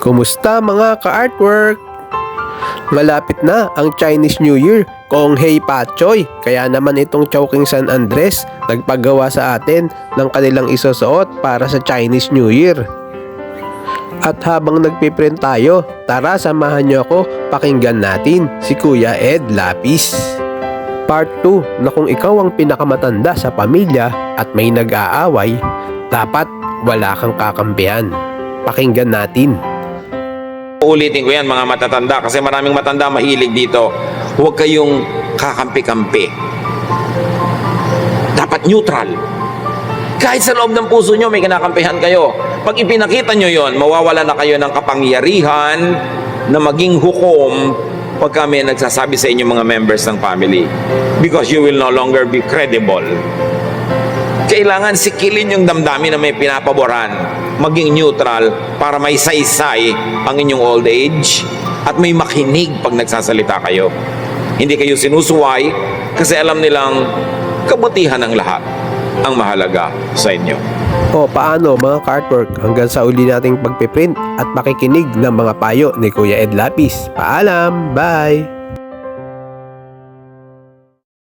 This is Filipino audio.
Kumusta mga ka-artwork? Malapit na ang Chinese New Year kung Hey Pachoy. Kaya naman itong Chowking San Andres nagpagawa sa atin ng kanilang isusuot para sa Chinese New Year. At habang nagpiprint tayo, tara samahan niyo ako pakinggan natin si Kuya Ed Lapis. Part 2 na kung ikaw ang pinakamatanda sa pamilya at may nag-aaway, dapat wala kang kakampihan. Pakinggan natin. Uulitin ko yan mga matatanda kasi maraming matanda mahilig dito. Huwag kayong kakampi-kampi. Dapat neutral. Kahit sa loob ng puso nyo may kinakampihan kayo. Pag ipinakita nyo yon, mawawala na kayo ng kapangyarihan na maging hukom pag kami nagsasabi sa inyo mga members ng family. Because you will no longer be credible. Kailangan sikilin yung damdamin na may pinapaboran, maging neutral para may saysay ang inyong old age at may makinig pag nagsasalita kayo. Hindi kayo sinusuway kasi alam nilang kabutihan ng lahat ang mahalaga sa inyo. O paano mga ka-artwork hanggang sa uli nating pagpiprint at pakikinig ng mga payo ni Kuya Ed Lapis. Paalam! Bye!